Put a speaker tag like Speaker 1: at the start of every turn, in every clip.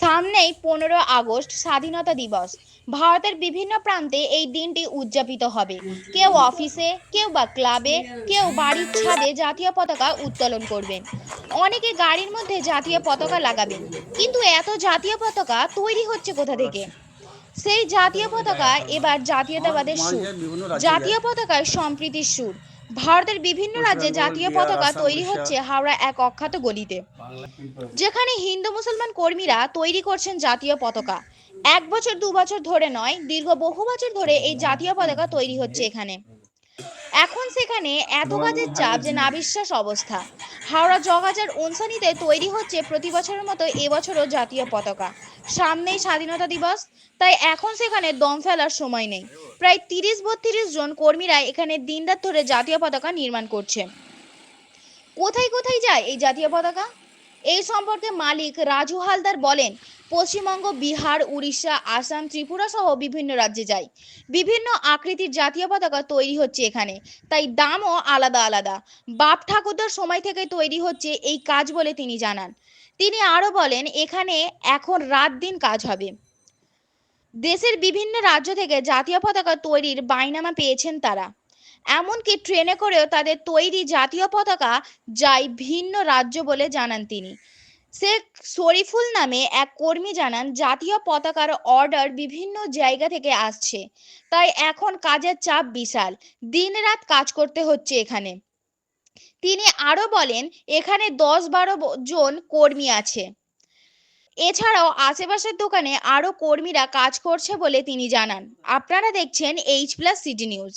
Speaker 1: সামনেই পনেরো আগস্ট স্বাধীনতা দিবস। ভারতের বিভিন্ন প্রান্তে এই দিনটি উদযাপিত হবে। কেউ অফিসে, কেউ বা ক্লাবে, কেউ বাড়ির ছাদে জাতীয় পতাকা উত্তোলন করবেন। অনেকে গাড়ির মধ্যে জাতীয় পতাকা লাগাবেন। কিন্তু এত জাতীয় পতাকা তৈরি হচ্ছে কোথা থেকে? সেই জাতীয় পতাকা এবার জাতীয়তাবাদের সুর। জাতীয় পতাকায় সম্প্রীতির সুর। ভারতের বিভিন্ন রাজ্যে জাতীয় পতাকা তৈরি হচ্ছে হাওড়া এক অখ্যাত গলিতে। যেখানে হিন্দু মুসলমান কর্মীরা তৈরি করছেন জাতীয় পতাকা। এক বছর দু বছর ধরে নয় দীর্ঘ বহু বছর ধরে এই জাতীয় পতাকা তৈরি হচ্ছে এখানে। এখন সেখানে এত কাজের চাপ যে নাবিশ্বাস অবস্থা। হাওড়া জগাজার অনসানিতে তৈরি হচ্ছে প্রতি বছরের মতো এবছরও জাতীয় পতাকা। সামনেই স্বাধীনতা দিবস তাই এখন সেখানে দম ফেলার সময় নেই। প্রায় তিরিশ বত্রিশ জন কর্মীরা এখানে দিনরাত ধরে জাতীয় পতাকা নির্মাণ করছে। কোথায় কোথায় যায় এই জাতীয় পতাকা? এই সম্পর্কে মালিক রাজু হালদার বলেন পশ্চিমবঙ্গ, বিহার, উড়িষ্যা, আসাম, ত্রিপুরা সহ বিভিন্ন রাজ্যে যায় বিভিন্ন আকৃতির জাতীয় পতাকা তৈরি হচ্ছে এখানে। তাই দামও আলাদা আলাদা। বাপ ঠাকুরদার সময় থেকে তৈরি হচ্ছে এই কাজ বলে তিনি জানান। তিনি আরও বলেন, এখানে এখন রাত দিন কাজ হবে। দেশের বিভিন্ন রাজ্য থেকে জাতীয় পতাকা তৈরির বাইনামা পেয়েছেন তারা। এমনকি ট্রেনে করেও তাদের তৈরি জাতীয় পতাকা যায় ভিন্ন রাজ্য বলে জানান তিনি। শেখ শরীফুল নামে এক কর্মী জানান, জাতীয় পতাকার অর্ডার বিভিন্ন জায়গা থেকে আসছে। তাই এখন কাজের চাপ বিশাল। দিনরাত কাজ করতে হচ্ছে এখানে। তিনি আরও বলেন, এখানে দশ বারো জন কর্মী আছে। এছাড়াও আশেপাশের দোকানে আরও কর্মীরা কাজ করছে বলে তিনি জানান। আপনারা দেখছেন এইচ প্লাস সিটি নিউজ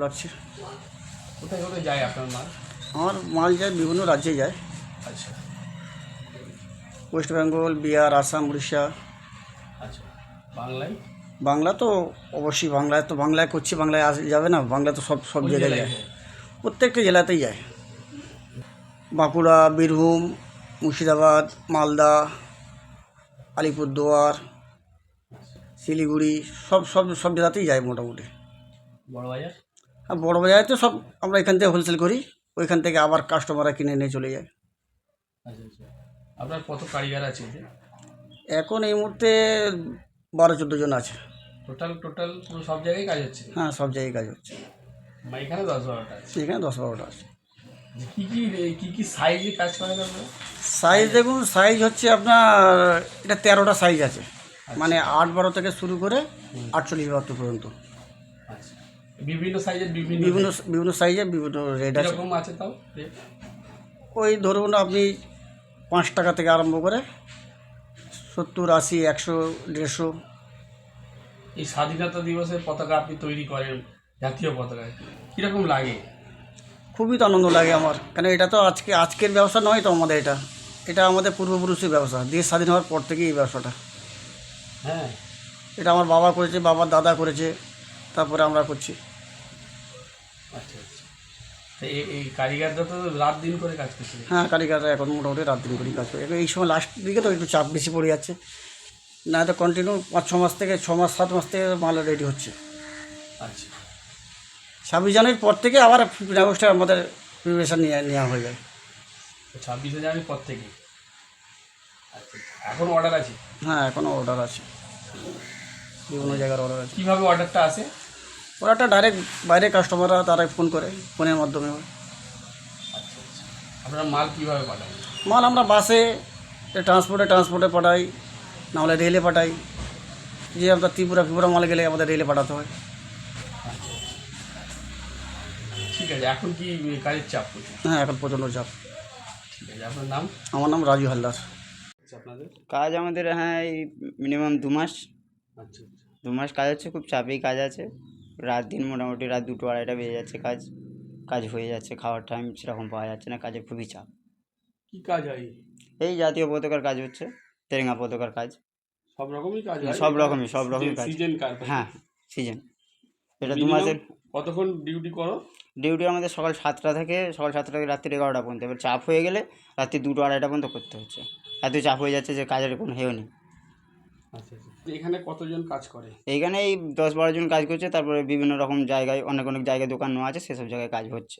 Speaker 2: ভালো লাগছে
Speaker 3: কোথায় কোথায় যায় আপনার মাল?
Speaker 2: আমার মাল যায় বিভিন্ন রাজ্যে যায়।
Speaker 3: আচ্ছা।
Speaker 2: West Bengal Bihar Assam Orissa.
Speaker 3: আচ্ছা। বাংলায়?
Speaker 2: বাংলা তো অবশ্যই বাংলায় তো বাংলায় করছি বাংলায় আস যাবে না বাংলা তো সব সব
Speaker 3: কোন
Speaker 2: জায়গায়
Speaker 3: জেলায়
Speaker 2: যায়।
Speaker 3: যায়?
Speaker 2: প্রত্যেকটা জেলাতেই যায়। বাঁকুড়া বীরভূম মুর্শিদাবাদ মালদা আলিপুরদুয়ার শিলিগুড়ি সব সব সব জেলাতেই যায় মোটামুটি।
Speaker 3: বড় বাজার
Speaker 2: আর বড় বাজারে তো সব আমরা এখান থেকে হোলসেল করি ওইখান থেকে আবার কাস্টমাররা কিনে নিয়ে চলে যায়।
Speaker 3: আচ্ছা আচ্ছা। আপনার কত কারিগর আছে
Speaker 2: এখন এই মুহূর্তে বারো চোদ্দ জন আছে।
Speaker 3: টোটাল টোটাল পুরো সব জায়গায় কাজ হচ্ছে?
Speaker 2: হ্যাঁ সব জায়গায় কাজ হচ্ছে।
Speaker 3: এখানে দশ বারোটা আছে?
Speaker 2: এখানে দশ বারোটা আছে।
Speaker 3: কী কী কী কী সাইজে কাজ করেন আপনারা
Speaker 2: সাইজ দেখুন সাইজ হচ্ছে আপনার এটা তেরোটা সাইজ আছে। মানে আট বারো থেকে শুরু করে আটচল্লিশ বাহাত্তর পর্যন্ত।
Speaker 3: আচ্ছা। বিভিন্ন সাইজের বিভিন্ন
Speaker 2: বিভিন্ন বিভিন্ন সাইজে বিভিন্ন রেট আছে।
Speaker 3: এরকম আছে তাও
Speaker 2: ওই ধরুন আপনি পাঁচ টাকা থেকে আরম্ভ করে সত্তর আশি একশো দেড়শো।
Speaker 3: এই স্বাধীনতা দিবসের পতাকা আপনি তৈরি করেন জাতীয় পতাকা। কীরকম লাগে?
Speaker 2: খুবই তো আনন্দ লাগে আমার। কেন এটা তো আজকে আজকের ব্যবসা নয় তো আমাদের এটা। এটা আমাদের পূর্বপুরুষের ব্যবসা। দেশ স্বাধীন হওয়ার পর থেকেই এই ব্যবসাটা।
Speaker 3: হ্যাঁ।
Speaker 2: এটা আমার বাবা করেছে বাবার দাদা করেছে তারপরে আমরা করছি।
Speaker 3: আচ্ছা আচ্ছা। এই কারিগররা তো রাত দিন করে কাজ করছে।
Speaker 2: হ্যাঁ কারিগররা এখন মোটামুটি রাত দিন করেই কাজ করে। এই সময় লাস্ট দিকে তো একটু চাপ বেশি পড়ে যাচ্ছে। না তো কন্টিনিউ পাঁচ ছ মাস থেকে ছ মাস সাত মাস থেকে মাল রেডি হচ্ছে।
Speaker 3: আচ্ছা।
Speaker 2: ছাব্বিশ জানুয়ারির পর থেকে আবার আগস্টে আমাদের প্রিপারেশান নিয়ে নেওয়া হয়ে যায়
Speaker 3: ছাব্বিশে জানুয়ারির পর থেকে? আচ্ছা এখন অর্ডার আছে?
Speaker 2: হ্যাঁ এখনও অর্ডার আছে। বিভিন্ন জায়গার অর্ডার আছে।
Speaker 3: কীভাবে অর্ডারটা আসে?
Speaker 2: ওরা একটা ডাইরেক্ট বাইরে কাস্টমাররা তারা ফোন করে ফোনের মাধ্যমে
Speaker 3: আচ্ছা আচ্ছা আপনারা মাল কীভাবে পাঠান
Speaker 2: মাল আমরা বাসে ট্রান্সপোর্টে ট্রান্সপোর্টে পাঠাই নাহলে রেলে পাঠাই। যে আমরা ত্রিপুরা ফিপুরা মাল গেলে আমাদের রেলে পাঠাতে হয়।
Speaker 3: আচ্ছা ঠিক আছে এখন কি কাজের চাপ
Speaker 2: হ্যাঁ এখন প্রচণ্ড চাপ।
Speaker 3: ঠিক আছে আপনার নাম?
Speaker 2: আমার নাম রাজু হালদার।
Speaker 3: আচ্ছা আপনাদের?
Speaker 4: কাজ আমাদের হ্যাঁ এই মিনিমাম দু মাস।
Speaker 3: আচ্ছা আচ্ছা।
Speaker 4: দু মাস কাজ হচ্ছে খুব চাপেই কাজ আছে। রাত দিন মোটামুটি রাত দুটো আড়াইটা বেজে যাচ্ছে কাজ কাজ হয়ে যাচ্ছে খাওয়ার টাইম সেরকম পাওয়া যাচ্ছে না কাজের খুবই চাপ।
Speaker 3: কি কাজ হয়?
Speaker 4: এই জাতীয় পতাকার কাজ হচ্ছে তেরেঙ্গা পতাকার কাজ।
Speaker 3: সব রকমই কাজ
Speaker 4: সব রকমই, সব রকমই কাজ।
Speaker 3: সিজন কাজ।
Speaker 4: হ্যাঁ সিজন এটা দু মাসের
Speaker 3: কতক্ষণ ডিউটি করো?
Speaker 4: ডিউটি আমাদের সকাল সাতটা থেকে সকাল সাতটা থেকে রাত্রি এগারোটা পর্যন্ত। এবার চাপ হয়ে গেলে রাত্রি দুটো আড়াইটা পর্যন্ত করতে হচ্ছে। এত চাপ হয়ে যাচ্ছে যে কাজের কোনো হেও নেই।
Speaker 3: আচ্ছা আচ্ছা এখানে কতজন কাজ করে?
Speaker 4: এইখানে এই দশ বারো জন কাজ করছে তারপরে বিভিন্ন রকম জায়গায় অনেক অনেক জায়গায় দোকানও আছে সেসব জায়গায় কাজ হচ্ছে।